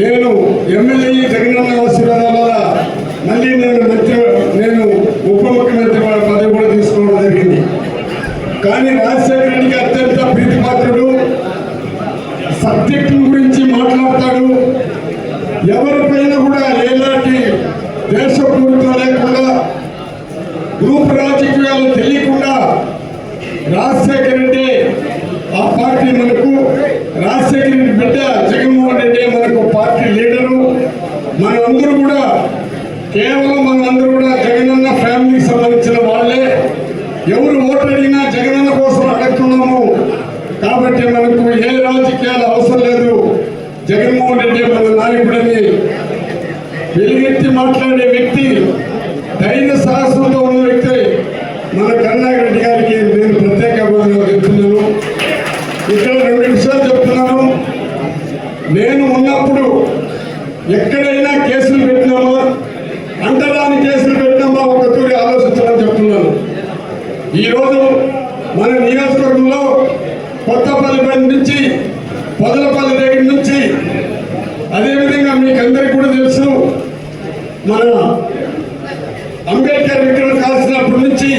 నేను ఎమ్మెల్యే జగనన్న ఆశీర్వాదాల వల్ల మళ్ళీ నేను మంత్రి నేను ఉప ముఖ్యమంత్రి పదవి కూడా తీసుకోవడం జరిగింది. కానీ రాజశేఖర రెడ్డికి అత్యంత ప్రీతిపాత్రుడు సబ్జెక్టు గురించి మాట్లాడతాడు. ఎవరిపైన కూడా ఎలాంటి దేశపూరితం లేకుండా గ్రూప్ రాజకీయాలు తెలియకుండా రాజశేఖర రెడ్డి ఆ పార్టీ మనకు రాజశేఖర బిడ్డ జగన్మోహన్ రెడ్డి మనకు పార్టీ లీడరు. మనందరూ కూడా కేవలం మనందరూ కూడా జగనన్న ఫ్యామిలీకి సంబంధించిన వాళ్ళే. ఎవరు ఓటు అడిగినా జగనన్న కోసం అడుగుతున్నాము. కాబట్టి మనకు ఏ రాజకీయాలు అవసరం లేదు. జగన్మోహన్ రెడ్డి మన నాయకుడని వెలుగెత్తి మాట్లాడే వ్యక్తి ఈరోజు మన నియోజకవర్గంలో కొత్తపల్లి బండి నుంచి పొదలపల్లి దగ్గర నుంచి అదేవిధంగా మీకు అందరికీ కూడా తెలుసు మన అంబేద్కర్ విగ్రహం కాల్సినప్పటి నుంచి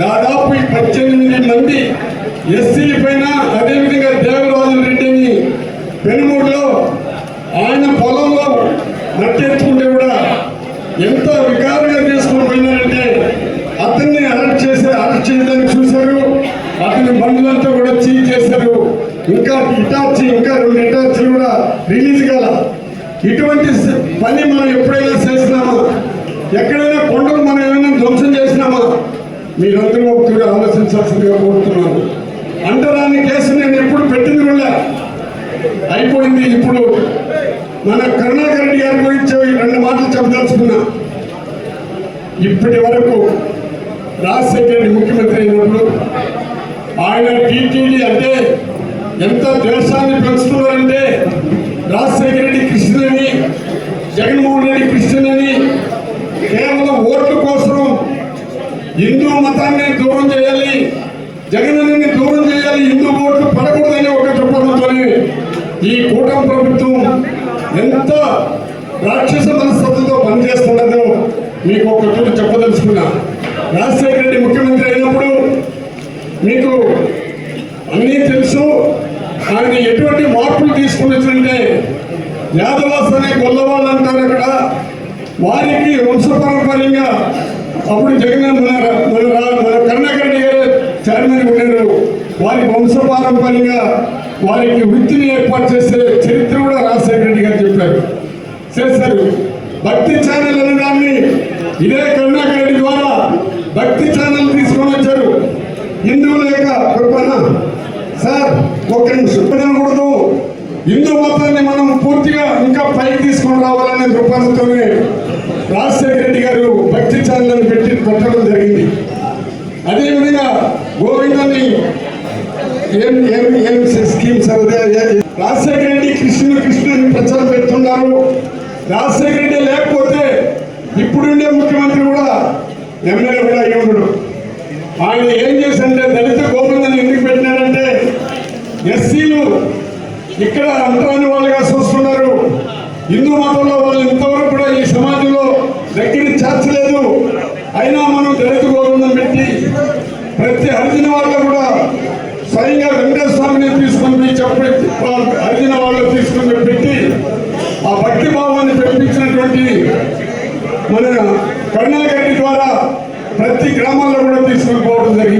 దాదాపు పద్దెనిమిది మంది ఎస్సీల పైన అదేవిధంగా దేవరాజు రెడ్డిని పెనుమూడులో ఆయన పొలం నట్టెత్తుకుంటే కూడా ఎంత వికారంగా తీసుకుని పోయినారంటే అతన్ని అరెస్ట్ చేసి అరెస్ట్ చేయడానికి చూశారు అతని కూడా చీజ్ చేశారు. ఇంకా ఇటాచి ఇంకా రెండు ఇటాచీలు కూడా రిలీజ్ కాల. ఇటువంటి పని మనం ఎప్పుడైనా చేసినామా? ఎక్కడైనా కొండలు మనం ఏమైనా ధ్వంసం చేసినామా? మీరందరూ ఒకటిగా ఆలోచించాల్సిందిగా కోరుతున్నాను. అంటరాని కేసు నేను ఎప్పుడు పెట్టింది కూడా అయిపోయింది ఇప్పుడు. మన కరుణాకర్ రెడ్డి గారి గురించి ఈ రెండు మాటలు చెప్పదలుచుకున్నా. ఇప్పటి వరకు రాజశేఖర రెడ్డి ముఖ్యమంత్రి అయినప్పుడు ఆయన టీటీడీ అంటే ఎంత ద్వేషాన్ని పెంచుతున్నారంటే రాజశేఖర రెడ్డి కృష్ణని జగన్మోహన్ రెడ్డి కృష్ణని కేవలం ఓట్ల కోసం హిందూ మతాన్ని దూరం చేయాలి జగనన్నని దూరం చేయాలి హిందూ ఓట్లు పడకూడదని ఒక చెప్పడంతోనే ఈ కూటమి ప్రభుత్వం ఎంత రాక్షస మనస్తత్వంతో పనిచేస్తున్నదో మీకు ఒక చోటు చెప్పదలుచుకున్నా. రాజశేఖర రెడ్డి ముఖ్యమంత్రి అయినప్పుడు మీకు అన్నీ తెలుసు ఆయన ఎటువంటి మార్పులు తీసుకుని వచ్చిందంటే యాదవాసనే అనే గొల్లవాళ్ళు అంటారు అక్కడ. వారికి వంశపారంపర్యంగా అప్పుడు జగన్ మన మన కరుణాకర్ గారు చైర్మన్ ఉన్నారు వారికి వంశపారంపర్యంగా వారికి వృత్తిని ఏర్పాటు చేసే చరిత్ర కూడా రాజశేఖర రెడ్డి గారు చెప్పారు. చేశారు భక్తి ఛానల్ అనే దాన్ని ఇదే కరుణాకర్ రెడ్డి ద్వారా భక్తి ఛానల్ తీసుకొని వచ్చారు. హిందువుల యొక్క సార్ ఒక్క నిమిషం. అనకూడదు హిందూ మతాన్ని మనం పూర్తిగా ఇంకా పైకి తీసుకొని రావాలనే దృక్పథంతోనే రాజశేఖర రెడ్డి గారు భక్తి ఛానల్ పెట్టి పెట్టడం జరిగింది. అదేవిధంగా గోవిందాన్ని ఏం ఏం ఏం స్కీమ్స్ రాజశేఖర రెడ్డి కృష్ణుడు కృష్ణుని ప్రచారం పెడుతున్నారు. రాజశేఖర రెడ్డి లేకపోతే ఇప్పుడుండే ముఖ్యమంత్రి కూడా ఎమ్మెల్యే కూడా అయ్యి ఉండడు. ఆయన ఏం చేశారంటే దళిత గోవిందని ఎందుకు పెట్టినారంటే ఎస్సీలు ఇక్కడ అంటరాని వాళ్ళుగా చూస్తున్నారు. హిందూ మతంలో వాళ్ళు ఇంతవరకు కూడా ఈ సమాజంలో దగ్గరికి చేర్చలేదు అయినా మనం దళిత గోవిందం పెట్టి ప్రతి హరిజన వాళ్ళు కూడా స్వయంగా వెంకటేశ్వర స్వామిని తీసుకొని చెప్పి హరిజన వాళ్ళు తీసుకుని పెట్టి ఆ భక్తి భావాన్ని పెంపించినటువంటి మన కరుణాకర్ ద్వారా ప్రతి గ్రామాల్లో కూడా తీసుకుని పోవడం జరిగింది.